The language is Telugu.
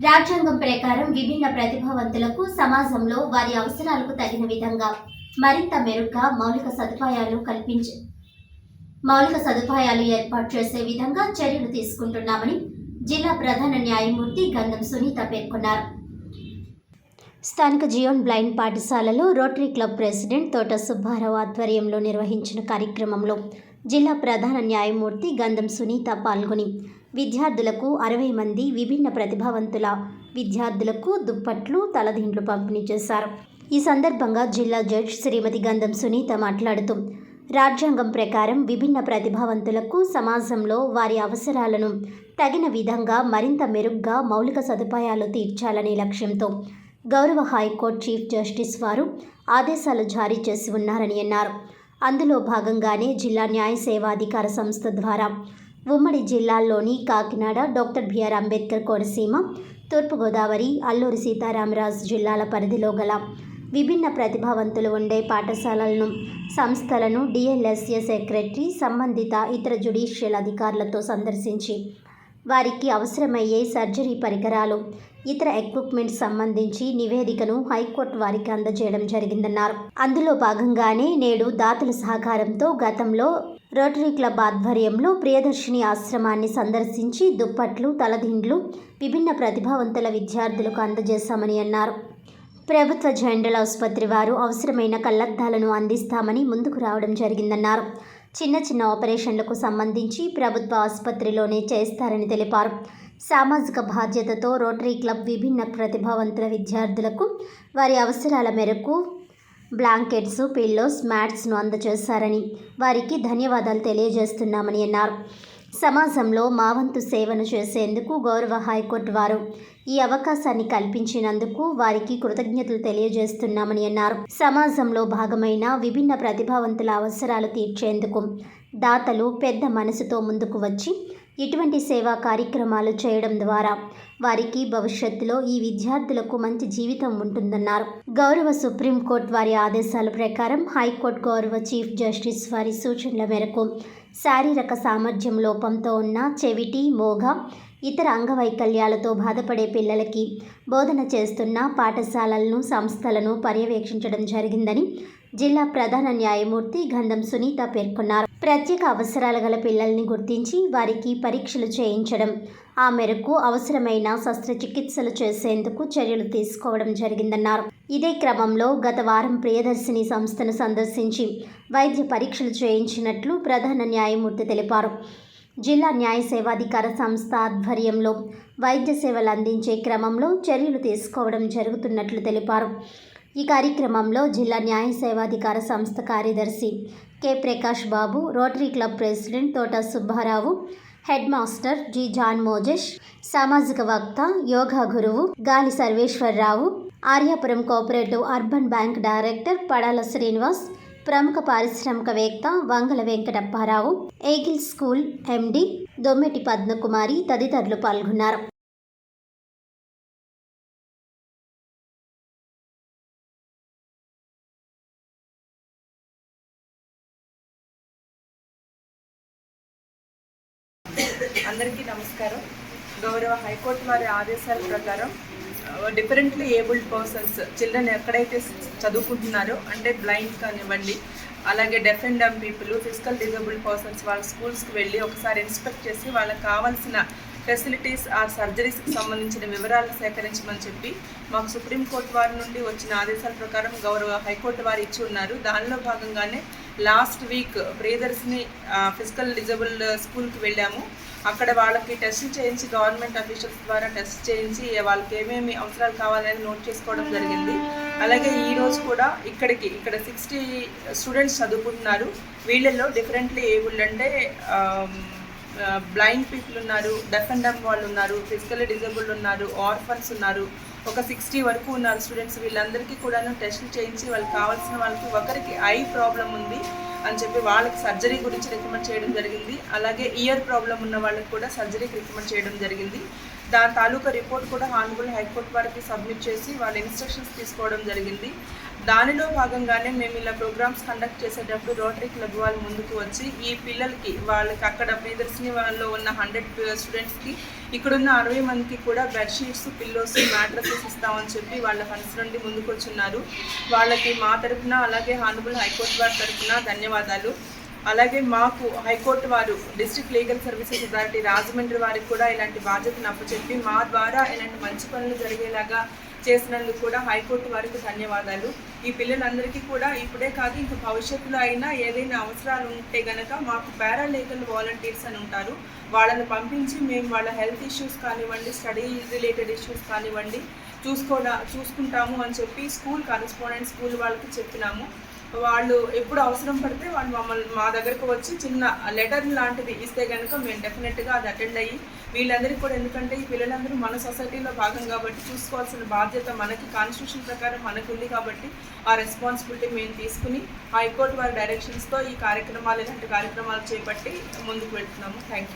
రాజ్యాంగం ప్రకారం విభిన్న ప్రతిభావంతులకు సమాజంలో వారి అవసరాలకు తగిన విధంగా మరింత మెరుగ్గా మౌలిక సదుపాయాలు కల్పించి మౌలిక సదుపాయాలు ఏర్పాటు చేసే విధంగా చర్యలు తీసుకుంటున్నామని జిల్లా ప్రధాన న్యాయమూర్తి గంధం సునీత పేర్కొన్నారు. స్థానిక జియోన్ బ్లైండ్ పాఠశాలలో rotary club president Thota Subbarao ఆధ్వర్యంలో నిర్వహించిన కార్యక్రమంలో జిల్లా ప్రధాన న్యాయమూర్తి గంధం సునీత పాల్గొని విద్యార్థులకు అరవై మంది విభిన్న ప్రతిభావంతుల విద్యార్థులకు దుప్పట్లు తలదిండ్లు పంపిణీ చేశారు. ఈ సందర్భంగా జిల్లా జడ్జ్ శ్రీమతి గంధం సునీత మాట్లాడుతూ రాజ్యాంగం ప్రకారం విభిన్న ప్రతిభావంతులకు సమాజంలో వారి అవసరాలను తగిన విధంగా మరింత మెరుగ్గా మౌలిక సదుపాయాలు తీర్చాలనే లక్ష్యంతో గౌరవ హైకోర్టు చీఫ్ జస్టిస్ వారు ఆదేశాలు జారీ చేసి ఉన్నారని అన్నారు. అందులో భాగంగానే జిల్లా న్యాయ సేవాధికార సంస్థ ద్వారా ఉమ్మడి జిల్లాల్లోని Kakinada doctor B R Ambedkar Konaseema తూర్పుగోదావరి అల్లూరి సీతారామరాజు జిల్లాల పరిధిలో గల విభిన్న ప్రతిభావంతులు ఉండే పాఠశాలలను సంస్థలను డిఎల్ఎస్ఏ సెక్రటరీ సంబంధిత ఇతర జ్యుడిషియల్ అధికారులతో సందర్శించి వారికి అవసరమయ్యే సర్జరీ పరికరాలు ఇతర ఎక్విప్మెంట్ సంబంధించి నివేదికను హైకోర్టు వారికి అందజేయడం జరిగిందన్నారు. అందులో భాగంగానే నేడు దాతల సహకారంతో గతంలో రోటరీ క్లబ్ ఆధ్వర్యంలో ప్రియదర్శిని ఆశ్రమాన్ని సందర్శించి దుప్పట్లు తలదిండ్లు విభిన్న ప్రతిభావంతుల విద్యార్థులకు అందజేశామని అన్నారు. ప్రభుత్వ జనరల్ ఆసుపత్రి వారు అవసరమైన కళ్ళద్దాలను అందిస్తామని ముందుకు రావడం జరిగిందన్నారు. చిన్న చిన్న ఆపరేషన్లకు సంబంధించి ప్రభుత్వ ఆసుపత్రిలోనే చేస్తారని తెలిపారు. సామాజిక బాధ్యతతో రోటరీ క్లబ్ విభిన్న ప్రతిభావంతుల విద్యార్థులకు వారి అవసరాల మేరకు బ్లాంకెట్స్ పిల్లోస్ మ్యాట్స్ను అందజేశారని వారికి ధన్యవాదాలు తెలియజేస్తున్నామని అన్నారు. సమాజంలో మావంతు సేవను చేసేందుకు గౌరవ హైకోర్టు వారు ఈ అవకాశాన్ని కల్పించినందుకు వారికి కృతజ్ఞతలు తెలియజేస్తున్నామని అన్నారు. సమాజంలో భాగమైన విభిన్న ప్రతిభావంతుల అవసరాలు తీర్చేందుకు దాతలు పెద్ద మనసుతో ముందుకు వచ్చి ఇటువంటి సేవా కార్యక్రమాలు చేయడం ద్వారా వారికి భవిష్యత్తులో ఈ విద్యార్థులకు మంచి జీవితం ఉంటుందన్నారు. గౌరవ సుప్రీంకోర్టు వారి ఆదేశాల ప్రకారం హైకోర్టు గౌరవ చీఫ్ జస్టిస్ వారి సూచనల మేరకు శారీరక సామర్థ్యం లోపంతో ఉన్న చెవిటి మోగ ఇతర అంగవైకల్యాలతో బాధపడే పిల్లలకి బోధన చేస్తున్న పాఠశాలలను సంస్థలను పర్యవేక్షించడం జరిగిందని జిల్లా ప్రధాన న్యాయమూర్తి గంధం సునీత పేర్కొన్నారు. ప్రత్యేక అవసరాలు గల పిల్లల్ని గుర్తించి వారికి పరీక్షలు చేయించడం ఆ మేరకు అవసరమైన శస్త్రచికిత్సలు చేసేందుకు చర్యలు తీసుకోవడం జరిగిందన్నారు. ఇదే క్రమంలో గత వారం ప్రియదర్శిని సంస్థను సందర్శించి వైద్య పరీక్షలు చేయించినట్లు ప్రధాన న్యాయమూర్తి తెలిపారు. జిల్లా న్యాయ సేవాధికార సంస్థ ఆధ్వర్యంలో వైద్య సేవలు అందించే క్రమంలో చర్యలు తీసుకోవడం జరుగుతున్నట్లు తెలిపారు. ఈ కార్యక్రమంలో జిల్లా న్యాయ సేవాధికార సంస్థ కార్యదర్శి K Prakash Babu Rotary Club president Thota Subbarao head master G John Mojesh సామాజిక వక్త యోగా గురువు Gali Sarveswararao Aryapuram cooperative urban bank director Padala Srinivas ప్రముఖ పారిశ్రామికవేత్త Vangala Venkatapparao Eagle school MD Dommeti Padmakumari తదితరులు పాల్గొన్నారు. అందరికీ నమస్కారం. గౌరవ హైకోర్టు వారి ఆదేశాల ప్రకారం డిఫరెంట్లీ ఏబుల్డ్ పర్సన్స్ చిల్డ్రన్ ఎక్కడైతే చదువుకుంటున్నారో అంటే బ్లైండ్ కానివ్వండి అలాగే deaf and dumb people physical disabled persons వాళ్ళ స్కూల్స్కి వెళ్ళి ఒకసారి ఇన్స్పెక్ట్ చేసి వాళ్ళకి కావాల్సిన ఫెసిలిటీస్ ఆ సర్జరీస్కి సంబంధించిన వివరాలు సేకరించమని చెప్పి మాకు సుప్రీంకోర్టు వారి నుండి వచ్చిన ఆదేశాల ప్రకారం గౌరవ హైకోర్టు వారు ఇచ్చి ఉన్నారు. దానిలో భాగంగానే last week Priyadarshini physical disable స్కూల్కి వెళ్ళాము. అక్కడ వాళ్ళకి టెస్ట్ చేయించి గవర్నమెంట్ అఫీషియల్స్ ద్వారా టెస్ట్ చేయించి వాళ్ళకి ఏమేమి అవసరాలు కావాలని నోట్ చేసుకోవడం జరిగింది. అలాగే ఈ రోజు కూడా ఇక్కడికి ఇక్కడ సిక్స్టీ స్టూడెంట్స్ చదువుకుంటున్నారు. వీళ్ళల్లో డిఫరెంట్లీ ఏబుల్డ్ అంటే బ్లైండ్ పీపుల్ ఉన్నారు డెఫ్ అండ్ డమ్ వాళ్ళు ఉన్నారు ఫిజికల్లీ డిజేబుల్డ్ ఉన్నారు ఆర్ఫన్స్ ఉన్నారు. ఒక సిక్స్టీ వరకు ఉన్నారు స్టూడెంట్స్ వీళ్ళందరికీ కూడాను టెస్టులు చేయించి వాళ్ళకి కావాల్సిన వాళ్ళకి ఒకరికి ఐ ప్రాబ్లం ఉంది అని చెప్పి వాళ్ళకి సర్జరీ గురించి రికమెండ్ చేయడం జరిగింది. అలాగే ఇయర్ ప్రాబ్లం ఉన్న వాళ్ళకి కూడా సర్జరీకి రికమెండ్ చేయడం జరిగింది. దాని తాలూకా రిపోర్ట్ కూడా హానబుల్ హైకోర్టు వారికి సబ్మిట్ చేసి వాళ్ళ ఇన్స్ట్రక్షన్స్ తీసుకోవడం జరిగింది. దానిలో భాగంగానే మేము ఇలా ప్రోగ్రామ్స్ కండక్ట్ చేసేటప్పుడు రోటరీ క్లబ్ వాళ్ళు ముందుకు వచ్చి ఈ పిల్లలకి వాళ్ళకి అక్కడ ప్రియదర్శిని వాళ్ళలో ఉన్న హండ్రెడ్ స్టూడెంట్స్కి ఇక్కడున్న అరవై మందికి కూడా బెడ్షీట్స్ పిల్లోస్ మ్యాట్రసెస్ ఇస్తామని చెప్పి వాళ్ళ ఫండ్స్ నుండి ముందుకు వచ్చున్నారు వాళ్ళకి మా తరపున అలాగే హానబుల్ హైకోర్టు వారి తరపున ధన్యవాదాలు. అలాగే మాకు హైకోర్టు వారు district legal services authority Rajahmundry వారికి కూడా ఇలాంటి బాధ్యతను అప్పచెప్పి మా ద్వారా ఇలాంటి మంచి పనులు జరిగేలాగా చేసినందుకు కూడా హైకోర్టు వారికి ధన్యవాదాలు. ఈ పిల్లలందరికీ కూడా ఇప్పుడే కాదు ఇంకా భవిష్యత్తులో అయినా ఏదైనా అవసరాలు ఉంటే గనక మాకు పారాలీగల్ వాలంటీర్స్ అని ఉంటారు. వాళ్ళని పంపించి మేము వాళ్ళ హెల్త్ ఇష్యూస్ కానివ్వండి స్టడీ రిలేటెడ్ ఇష్యూస్ కానివ్వండి చూసుకోడా చూసుకుంటాము అని చెప్పి స్కూల్ కరెస్పాండెంట్ స్కూల్ వాళ్ళకి చెప్పినాము. వాళ్ళు ఎప్పుడు అవసరం పడితే వాళ్ళు మమ్మల్ని మా దగ్గరకు వచ్చి చిన్న లెటర్ లాంటిది ఇస్తే కనుక మేము డెఫినెట్గా అది అటెండ్ అయ్యి వీళ్ళందరికీ కూడా ఎందుకంటే ఈ పిల్లలందరూ మన సొసైటీలో భాగం కాబట్టి చూసుకోవాల్సిన బాధ్యత మనకి కాన్స్టిట్యూషన్ ప్రకారం మనకు ఉంది కాబట్టి ఆ రెస్పాన్సిబిలిటీ మేము తీసుకుని హైకోర్టు వారి డైరెక్షన్స్తో ఈ కార్యక్రమాలు ఇలాంటి కార్యక్రమాలు చేపట్టి ముందుకు వెళ్తున్నాము. Thank you